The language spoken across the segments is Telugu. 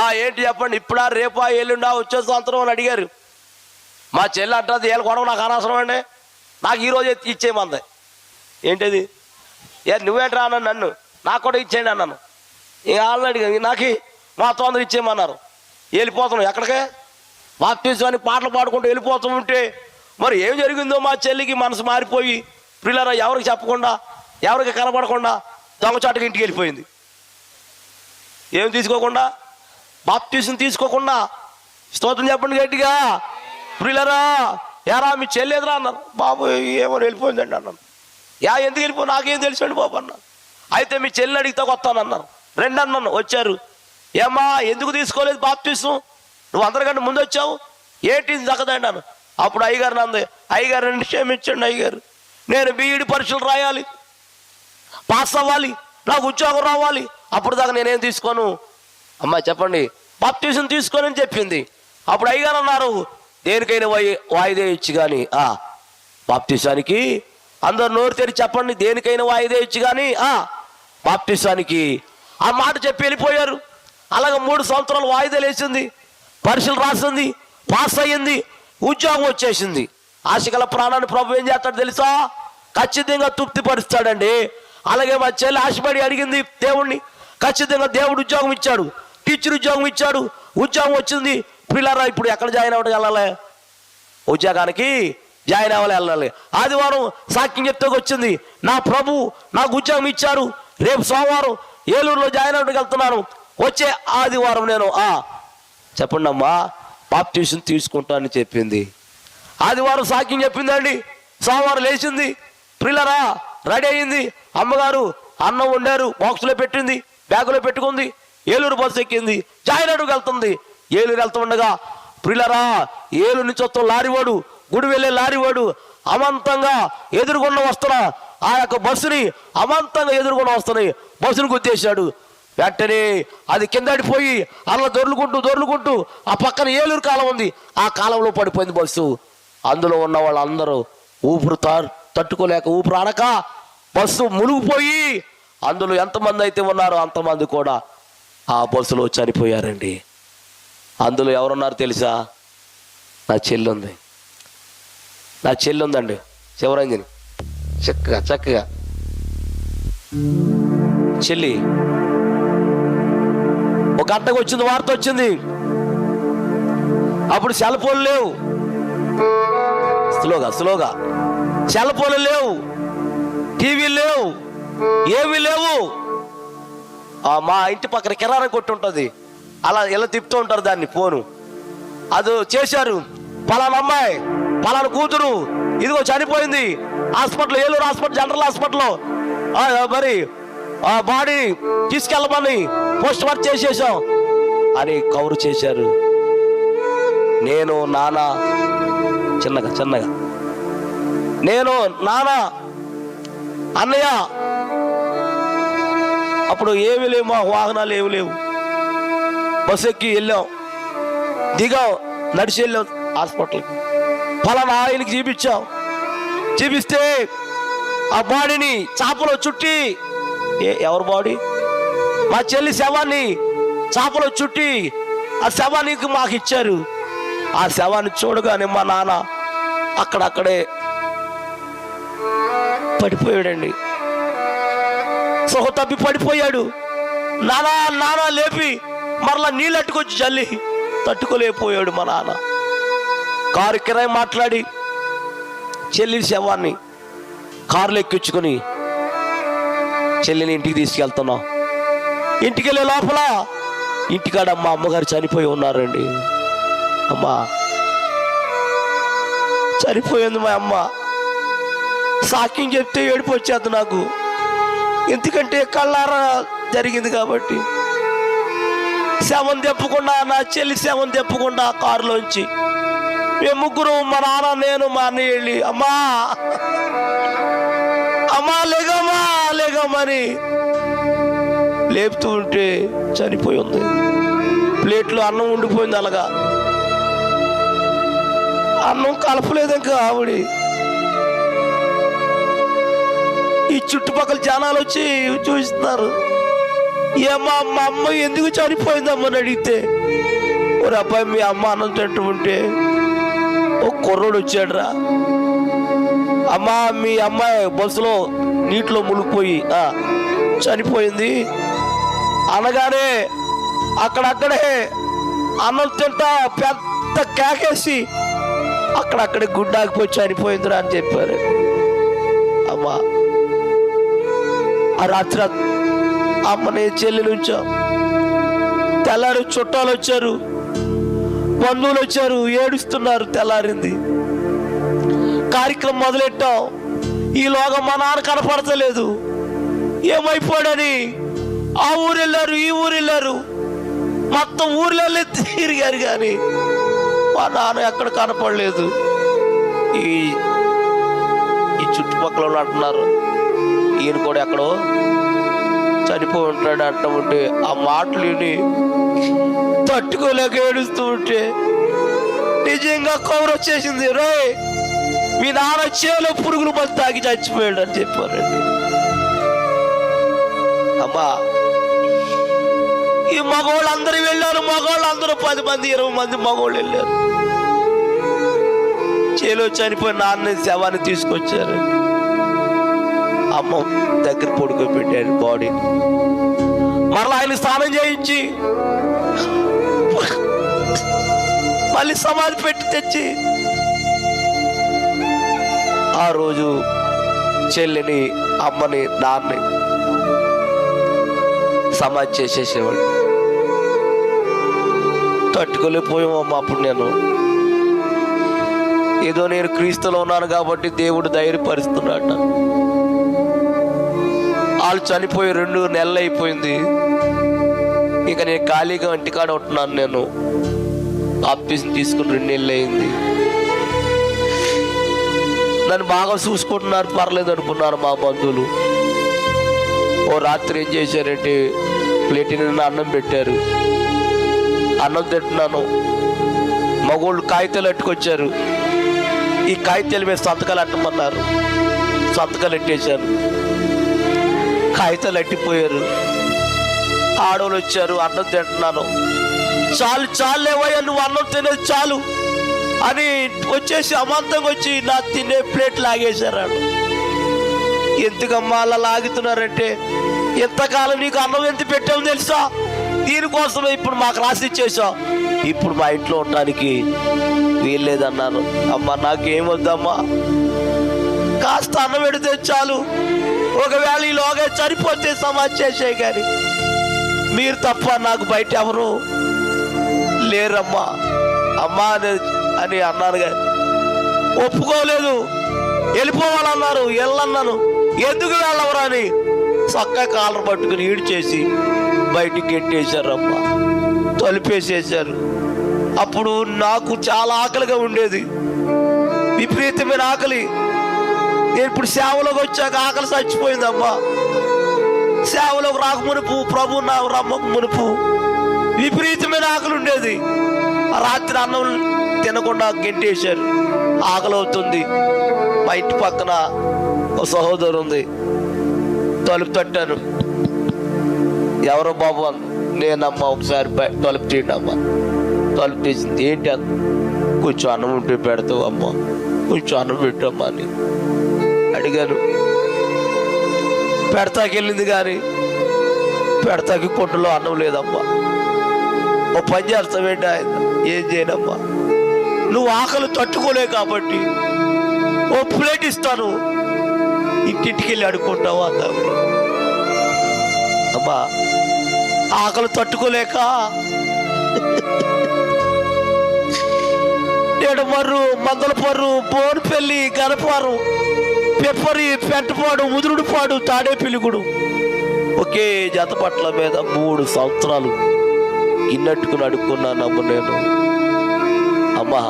ఆ ఏంటి చెప్పండి? ఇప్పుడా రేపా ఎల్లుండా వచ్చే సంవత్సరం అని అడిగారు. మా చెల్లి అంటుంది ఏళ్ళు గొడవ నాకు అనవసరం అండి. నాకు ఈరోజే ఎత్తి ఇచ్చేయమంది. ఏంటిది? ఏ నువ్వేంట్రా అన్నాను నన్ను? నాకు కూడా ఇచ్చేయండి అన్నాను. ఇక ఆల్రెడీ అడిగాను నాకు? మా తొందర ఇచ్చేయమన్నారు. వెళ్ళిపోతున్నాం ఎక్కడికే? బాప్తీసం పాటలు పాడుకుంటూ వెళ్ళిపోతూ ఉంటే మరి ఏం జరిగిందో మా చెల్లికి మనసు మారిపోయి పిల్లరా ఎవరికి చెప్పకుండా ఎవరికి కనబడకుండా దొంగచాటుగా ఇంటికి వెళ్ళిపోయింది. ఏం తీసుకోకుండా? బాప్తీసం తీసుకోకుండా? స్తోత్రం చెప్పండి గట్టిగా. ప్రియులరా యారా మీ చెల్లేదురా అన్నారు. బాబు ఏమో వెళ్ళిపోయిందండి అన్నాను. యా ఎందుకు వెళ్ళిపో? నాకేం తెలిసండి బాబు అన్న అయితే మీ చెల్లి అడిగితే వస్తానన్నారు రెండు అన్నాను వచ్చారు. ఏమ్మా ఎందుకు తీసుకోలేదు బాప్తీసం? నువ్వు అందరికంటే ముందు వచ్చావు? ఏంటి దక్కదండి అన్నాను. అప్పుడు అయ్యగారు నంది అయ్యగారు నన్ను క్షమించండి అయ్యగారు. నేను బీఈడి పరీక్షలు రాయాలి. పాస్ అవ్వాలి. నాకు ఉద్యోగం రావాలి. అప్పుడు దాకా నేనేం తీసుకోను? అమ్మ చెప్పండి బాప్తీసం తీసుకోని అని చెప్పింది. అప్పుడు అయ్యగారు అన్నారు దేనికైనా వాయి వాయిదే ఇచ్చి కానీ ఆ బాప్తీసానికి అందరు నోరు తెరిచి చెప్పండి దేనికైనా వాయిదే ఇచ్చి కానీ ఆ బాప్తీసానికి ఆ మాట చెప్పి వెళ్ళిపోయారు. అలాగే మూడు సంవత్సరాలు వాయిదాలు వేసింది పరీక్షలు రాసింది పాస్ అయ్యింది ఉద్యోగం వచ్చేసింది. ఆశగల ప్రాణాన్ని ప్రభు ఏం చేస్తాడు తెలుసా? ఖచ్చితంగా తృప్తిపరుస్తాడండి. అలాగే మా చెల్లి ఆశపడి అడిగింది దేవుణ్ణి ఖచ్చితంగా దేవుడు ఉద్యోగం ఇచ్చాడు. టీచర్ ఉద్యోగం ఇచ్చాడు. ఉద్యోగం వచ్చింది. పిల్లరా ఇప్పుడు ఎక్కడ జాయిన్ అవ్వడం వెళ్ళాలి? ఉద్యోగానికి జాయిన్ అవ్వాలి వెళ్ళాలి. ఆదివారం సాక్ష్యం చెప్తే వచ్చింది. నా ప్రభు నాకు ఉద్యోగం ఇచ్చారు. రేపు సోమవారం ఏలూరులో జాయిన్ అవ్వడానికి వెళ్తున్నాను. వచ్చే ఆదివారం నేను ఆ చెప్పండి అమ్మా బాప్టిషన్ తీసుకుంటానని చెప్పింది. ఆదివారం సాక్ష్యం చెప్పిందండి. సోమవారం లేచింది. ప్రిల్లరా రెడీ అయింది. అమ్మగారు అన్నం వండారు బాక్స్లో పెట్టింది. బ్యాగులో పెట్టుకుంది. ఏలూరు బస్సు ఎక్కింది. జాయినడుకు వెళ్తుంది. ఏలూరు వెళ్తుండగా ప్రిల్లరా ఏలూరు నుంచి వస్తున్న లారీవాడు గుడి వెళ్ళే లారీవాడు అమంతంగా ఎదురుకుండా వస్తున్న ఆ యొక్క బస్సుని అమంతంగా ఎదురుకుండా వస్తున్నాయి బస్సును గుద్దేశాడు. వెంటనే అది కిందడిపోయి అలా దొర్లుకుంటూ దొర్లుకుంటూ ఆ పక్కన ఏలూరు కాలం ఉంది. ఆ కాలంలో పడిపోయింది బస్సు. అందులో ఉన్న వాళ్ళందరూ ఊపిరి తట్టుకోలేక ఊపిరి ఆడక బస్సు మునిగిపోయి అందులో ఎంతమంది అయితే ఉన్నారో అంతమంది కూడా ఆ బస్సులో చనిపోయారండి. అందులో ఎవరున్నారు తెలుసా? నా చెల్లి ఉంది నా చెల్లి ఉందండి శివరంజని. చక్కగా చక్కగా. చెల్లి. ఒక గంటకు వచ్చింది వార్త వచ్చింది. అప్పుడు సెల్ ఫోన్లు లేవు. స్లోగా స్లోగా. సెల్ ఫోన్లు లేవు. టీవీ లేవు. ఏవి లేవు. మా ఇంటి పక్కన కిరాణా కొట్టు ఉంటుంది అలా ఇలా తిప్పుతూ ఉంటారు దాన్ని ఫోను. అది చేశారు. పలానా అమ్మాయి పలానా కూతురు ఇదిగో చనిపోయింది. హాస్పిటల్ ఏలూరు హాస్పిటల్ జనరల్ హాస్పిటల్లో. మరి ఆ బాడీ తీసుకెళ్ళమని పోస్ట్ మార్క్ చేసేసాం అని కవరు చేశారు. నేను నాన్న చిన్నగా చిన్నగా. నేను నాన్న అన్నయ్య అప్పుడు ఏమి లేవు మా వాహనాలు ఏమి లేవు. బస్సు ఎక్కి వెళ్ళాం. దిగాం నడిచి వెళ్ళాం హాస్పిటల్కి. ఫలానా ఆయనకి చూపించాం. చూపిస్తే ఆ బాడీని చాపలో చుట్టి ఏ ఎవరి బాడీ? మా చెల్లి శవాన్ని చాపలో చుట్టి ఆ శవానికి మాకు ఇచ్చారు. ఆ శవాన్ని చూడగానే మా నాన్న అక్కడక్కడే పడిపోయాడండి. సొహ తప్పి పడిపోయాడు. నానా నానా లేపి మరలా నీళ్ళు అట్టుకొచ్చి చల్లి తట్టుకోలేకపోయాడు మా నాన్న. కారు కిరాయి మాట్లాడి చెల్లి శవాన్ని కారులో ఎక్కించుకొని చెల్లిని ఇంటికి తీసుకెళ్తున్నాం. ఇంటికి వెళ్ళే లోపల ఇంటికాడ మా అమ్మగారు చనిపోయి ఉన్నారండి. అమ్మా. చనిపోయింది మా అమ్మ. సాక్ష్యం చెప్తే ఏడుపు వచ్చేది నాకు. ఎందుకంటే కళ్ళారా జరిగింది కాబట్టి. శవం తెప్పకుండా నా చెల్లి శవం తెప్పకుండా కారులోంచి. మేము ముగ్గురు మా నాన్న నేను మా అన్నయ్య వెళ్ళి అమ్మా అమ్మా లేగమ్మా లేగమ్మని లేపుతూ ఉంటే చనిపోయి ఉంది. ప్లేట్లో అన్నం ఉండిపోయింది అలాగా. అన్నం కలపలేదు ఇంకా ఆవిడ. ఈ చుట్టుపక్కల జనాలు వచ్చి చూస్తున్నారు ఏమ్మా మా అమ్మ ఎందుకు చనిపోయిందమ్మని అడిగితే ఓ అబ్బాయి మీ అమ్మ అన్నం తింటూ ఉంటే ఓ కుర్రోడు వచ్చాడురా. అమ్మా మీ అమ్మాయి బస్సులో నీటిలో మునిగిపోయి చనిపోయింది. అనగానే అక్కడక్కడే అన్నం తింటా పెద్ద కేకేసి అక్కడక్కడే గుడ్డాకిపోయి చనిపోయిందిరా అని చెప్పారు. అమ్మా ఆ రాత్రి అమ్మని చెల్లెలు ఉంచాం. తెల్లారి చుట్టాలు వచ్చారు. బంధువులు వచ్చారు. ఏడుస్తున్నారు తెల్లారింది. కార్యక్రమం మొదలెట్టాం. ఈలోగా మా నాన్న కనపడతలేదు. ఏమైపోయాడని? ఆ ఊరు వెళ్ళారు ఈ ఊరు వెళ్ళారు మొత్తం ఊర్లలో తిరిగారు కానీ మా నాన్న ఎక్కడ కనపడలేదు. ఈ ఈ చుట్టుపక్కల వాళ్ళు అంటున్నారు. ఈయన కూడా ఎక్కడో చనిపోయి ఉంటాడు అంటూ ఉంటే ఆ మాటలు విని తట్టుకోలేక ఏడుస్తూ ఉంటే నిజంగా కవర్ వచ్చేసింది. రే మీ నాన్న చేలో పురుగులు మంది తాగి చచ్చిపోయాడు అని చెప్పారండి. అమ్మా ఈ మగవాళ్ళు అందరూ వెళ్ళారు. మగవాళ్ళు అందరూ పది మంది ఇరవై మంది మగవాళ్ళు వెళ్ళారు. చేలో చనిపోయిన నాన్న శవాన్ని తీసుకొచ్చారు అమ్మ దగ్గర పడుకోబెట్టారు బాడీ మరలా ఆయన స్నానం చేయించి మళ్ళీ సమాధి పెట్టి తెచ్చి ఆ రోజు చెల్లిని అమ్మని నాన్నని సమాధి చేసేసేవాడు. తట్టుకోలేకపోయామమ్మా అప్పుడు నేను. ఏదో నేను క్రీస్తులో ఉన్నాను కాబట్టి దేవుడు ధైర్యపరుస్తున్నాడు వాళ్ళు చనిపోయి రెండు నెలలు అయిపోయింది. ఇక నేను ఖాళీగా ఇంటికాడ ఉంటున్నాను నేను. ఆఫీస్ తీసుకుని రెండు నెలలు అయింది. నన్ను బాగా చూసుకుంటున్నారు పర్లేదు అనుకున్నారు మా బంధువులు. ఓ రాత్రి ఏం చేశారంటే ప్లేట్ నిన్న అన్నం పెట్టారు. అన్నం తింటున్నాను. మగోళ్ళు కాగితాలు అట్టుకొచ్చారు. ఈ కాగితాల మీద సంతకాలు అట్టమన్నారు. సంతకాలు పెట్టేశారు. కాగితాలు అట్టిపోయారు ఆడవాళ్ళు వచ్చారు అన్నం తింటున్నాను. చాలు చాలు లేవయ్యా నువ్వు అన్నం తినేది చాలు అని వచ్చేసి అమాంతంగా వచ్చి నా తినే ప్లేట్ లాగేశారు ఎందుకమ్మా అలా లాగుతున్నారంటే ఎంతకాలం నీకు అన్నం ఎంత పెట్టావు తెలుసా? దీనికోసమే ఇప్పుడు మాకు రాసి ఇచ్చేసావు ఇప్పుడు మా ఇంట్లో ఉండడానికి వీల్లేదన్నాను. అమ్మా నాకేం వద్దమ్మా? కాస్త అన్నం పెడితే చాలు. ఒకవేళ బాగా చనిపోతే సమాజ్ చేసే కానీ మీరు తప్ప నాకు బయట ఎవరు లేరమ్మా. అమ్మా అని అని అన్నాను కానీ ఒప్పుకోలేదు. వెళ్ళిపోవాలన్నారు. వెళ్ళన్నాను. ఎందుకు వెళ్ళవరా అని. చక్కగా కాలర్ పట్టుకుని ఈడ్చేసి బయటికి గెట్టేశారమ్మా తలుపేసేసారు అప్పుడు నాకు చాలా ఆకలిగా ఉండేది. విపరీతమైన ఆకలి. నేను ఇప్పుడు సేవలోకి వచ్చాక ఆకలి చచ్చిపోయిందమ్మా. సేవలోకి రాక మునుపు ప్రభు నా రమ్మకు మునుపు విపరీతమైన ఆకలి ఉండేది. ఆ రాత్రి అన్నం తినకుండా గెంటేశారు. ఆకలి అవుతుంది. మా ఇంటి పక్కన ఒక సహోదరు ఉంది. తలుపు తట్టాను. ఎవరో బాబు అంది. నేనమ్మా ఒకసారి తలుపు తీయండి తలుపు తీసింది. ఏంటి కొంచెం అన్నం ఉంటే పెడతావు అమ్మా కొంచెం అన్నం పెట్టమ్మా అని. అడిగాను. పెడతాకెళ్ళింది కానీ పెడతాకి కొట్టులో అన్నం లేదమ్మా. ఓ పని చేస్తావేంటి ఆయన? ఏం చేయనమ్మా. నువ్వు ఆకలి తట్టుకోలే కాబట్టి ఓ ప్లేట్ ఇస్తాను. ఇంటింటికి వెళ్ళి అడుక్కుంటావు అన్నావు అమ్మా ఆకలి తట్టుకోలేక నేడు మర్రు మందల పర్రు బోనుపల్లి గనపారు పెప్పరి పెట్టపాడు ముదురుడుపాడు తాడే పిలుగుడు. ఒకే జత పట్ల మీద మూడు సంవత్సరాలు గిన్నెట్టుకుని అడుక్కున్నాను నేను. అమ్మా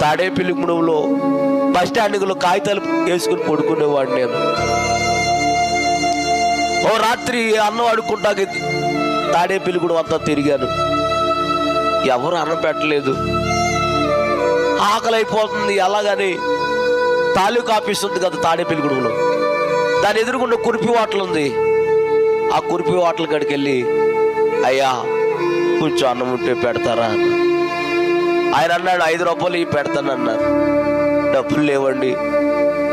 తాడే పిలుగుడులో బస్ స్టాండ్లో కాగితాలు వేసుకుని పడుకునేవాడు నేను. ఓ రాత్రి అన్నం అడుక్కుంటాక తాడే పిలుగుడు అంతా తిరిగాను. ఎవరు అన్నం పెట్టలేదు. ఆకలి అయిపోతుంది ఎలాగని తాలూకా ఆఫీస్ ఉంది కదా తాడే పిలుగుడులో దాని ఎదురుగుండా కురిపి వాటలు ఉంది. ఆ కురిపి వాటల కాడికి వెళ్ళి అయ్యా కొంచెం అన్నం ఉంటే పెడతారా? అన్న. ఆయన అన్నాడు ఐదు రూపాయలు ఇవి పెడతానన్నారు డబ్బులు లేవండి.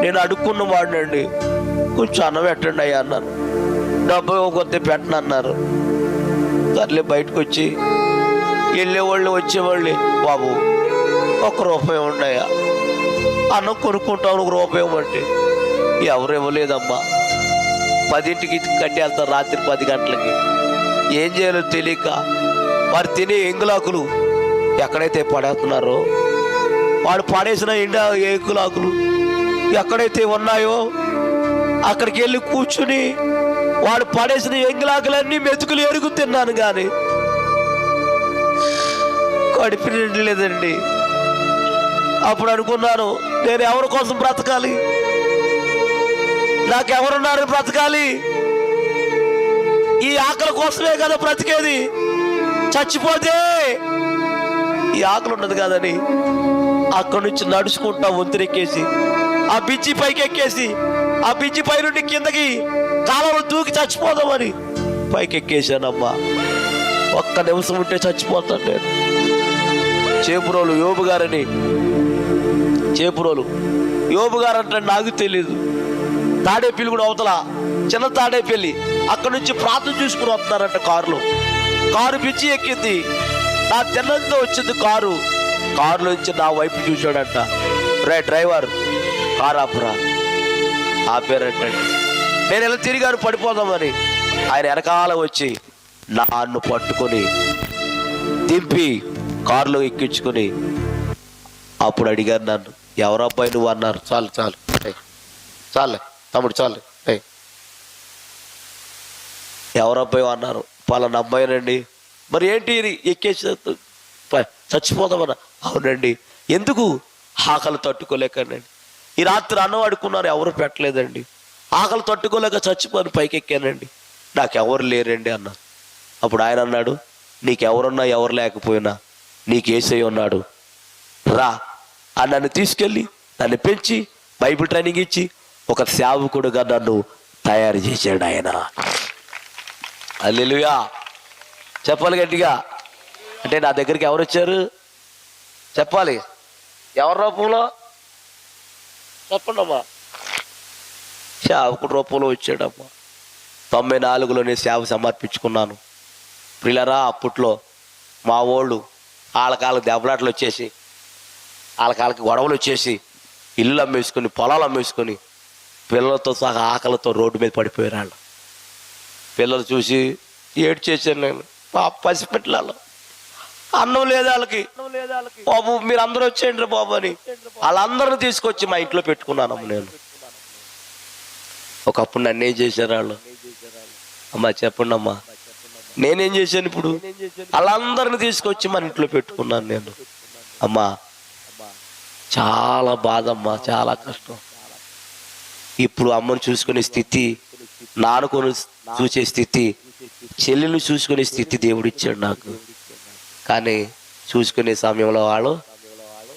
నేను అడుక్కున్న వాడినండి. కొంచెం అన్నం పెట్టండి అయ్యా అన్నారు. డబ్బు కొద్ది పెట్టను అన్నారు. సర్లే బయటకు వచ్చి వెళ్ళేవాళ్ళు వచ్చేవాళ్ళు. బాబు ఒక రూపాయి ఉన్నాయా అన్నం కొనుక్కుంటాం ఒక అంటే ఎవరు ఇవ్వలేదమ్మా. పదింటికి కట్టి వెళ్తారు రాత్రి పది గంటలకి. ఏం చేయాలో తెలియక వారు తినే ఎంగులాకులు ఎక్కడైతే పడేస్తున్నారో వాడు పడేసిన ఎండా ఎంగులాకులు ఎక్కడైతే ఉన్నాయో అక్కడికి వెళ్ళి కూర్చుని వాడు పడేసిన ఎంగులాకులన్నీ మెతుకులు ఎరుగు తిన్నాను కానీ కడిపి లేదండి అప్పుడు అనుకున్నాను నేను ఎవరి కోసం బ్రతకాలి? నాకెవరున్నారు బ్రతకాలి? ఈ ఆకలి కోసమే కదా బ్రతికేది? చచ్చిపోతే ఈ ఆకలి ఉండదు కదని అక్కడి నుంచి నడుచుకుంటా వంతురెక్కేసి ఆ బిచ్చి పైకి ఎక్కేసి ఆ బిచ్చి పై నుండి కిందకి కాలంలో దూకి చచ్చిపోదామని పైకి ఎక్కేసానమ్మా ఒక్క నిమిషం ఉంటే చచ్చిపోతాను నేను. చేపురోలు యోబు గారని చేపురోలు. యోబు గారు అంటే నాకు తెలియదు తాడేపల్లి కూడా అవతల చిన్న తాడేపల్లి. అక్కడ నుంచి ప్రార్థన చూసుకుని వస్తున్నారంట కారులో. కారు పిచ్చి ఎక్కింది. నా తిన్నంతో వచ్చింది కారు. కారులోంచి నా వైపు చూశాడంట. రే డ్రైవర్ కారు ఆపురా. ఆపారంటండి నేను ఎలా తిరిగాను పడిపోదామని. ఆయన వెనకాల వచ్చి నాన్ను పట్టుకొని దింపి కారులో ఎక్కించుకొని అప్పుడు అడిగారు నన్ను. ఎవరబ్బాయి నువ్వు అన్నారు. చాలు చాలు. చాలే తమ్ముడు చాలు ఏయ్. ఎవరబ్బాయి అన్నారు. పలానా అబ్బాయినండి మరి ఏంటి ఎక్కేసి చచ్చిపోతామన్నా చచ్చిపోదామన్నా. అవునండి. ఎందుకు? ఆకలి తట్టుకోలేకనండి ఈ రాత్రి అన్నం అడుక్కున్నారు ఎవరు పెట్టలేదండి. ఆకలి తట్టుకోలేక చచ్చిపోని పైకి ఎక్కానండి నాకు ఎవరు లేరండి అన్నారు. అప్పుడు ఆయన అన్నాడు నీకెవరున్నా ఎవరు లేకపోయినా నీకు ఏసై ఉన్నాడు. రా ఆ నన్ను తీసుకెళ్ళి నన్ను పెంచి బైబిల్ ట్రైనింగ్ ఇచ్చి ఒక సేవకుడుగా నన్ను తయారు చేశాడు ఆయన. అల్లెలుగా చెప్పాలి గట్టిగా. అంటే నా దగ్గరికి ఎవరు వచ్చారు? చెప్పాలి. ఎవరి రూపంలో? చెప్పండమ్మా. సేవకుడు రూపంలో వచ్చాడమ్మా. తొంభై నాలుగులో నేను సేవ సమర్పించుకున్నాను. పిల్లరా అప్పట్లో మా వాళ్ళు వాళ్ళకాళ్ళకి దెబ్బలాట్లు వచ్చేసి వాళ్ళకాళ్ళకి గొడవలు వచ్చేసి ఇల్లు అమ్మేసుకొని పొలాలు అమ్మేసుకొని పిల్లలతో సహా ఆకలితో రోడ్డు మీద పడిపోయారు వాళ్ళు పిల్లలు చూసి ఏడు చేశాను నేను. పాప పసిపెట్టాలి అన్నం లేదు వాళ్ళకి. బాబు మీరు అందరూ వచ్చేయండి రా బాబు అని. వాళ్ళందరిని తీసుకొచ్చి మా ఇంట్లో పెట్టుకున్నానమ్మ నేను. ఒకప్పుడు నన్ను ఏం చేశారు వాళ్ళు అమ్మా చెప్పండి అమ్మా నేనేం చేశాను ఇప్పుడు? వాళ్ళందరిని తీసుకొచ్చి మన ఇంట్లో పెట్టుకున్నాను నేను. అమ్మా చాలా బాధ అమ్మా చాలా కష్టం. ఇప్పుడు అమ్మను చూసుకునే స్థితి నానుకొని చూసే స్థితి చెల్లెలు చూసుకునే స్థితి దేవుడు ఇచ్చాడు నాకు. కానీ చూసుకునే సమయంలో వాళ్ళు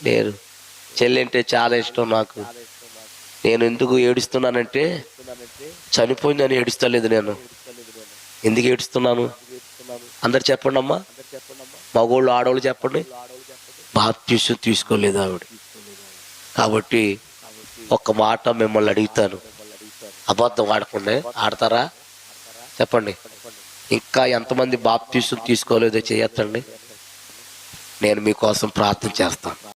లేరు. చెల్లి అంటే చాలా ఇష్టం నాకు. నేను ఎందుకు ఏడుస్తున్నానంటే చనిపోయిందని ఏడుస్తలేదు నేను. ఎందుకు ఏడుస్తున్నాను? అందరు చెప్పండి అమ్మా మగోళ్ళు ఆడవాళ్ళు చెప్పండి. బాప్తీసం తీసుకోలేదు ఆవిడ. కాబట్టి ఒక్క మాట మిమ్మల్ని అడుగుతాను. అబద్ధం ఆడకుండా ఆడతారా? చెప్పండి. ఇంకా ఎంతమంది బాప్తీసులు తీసుకోలేదో చేయొద్దండి. నేను మీకోసం ప్రార్థన చేస్తాను.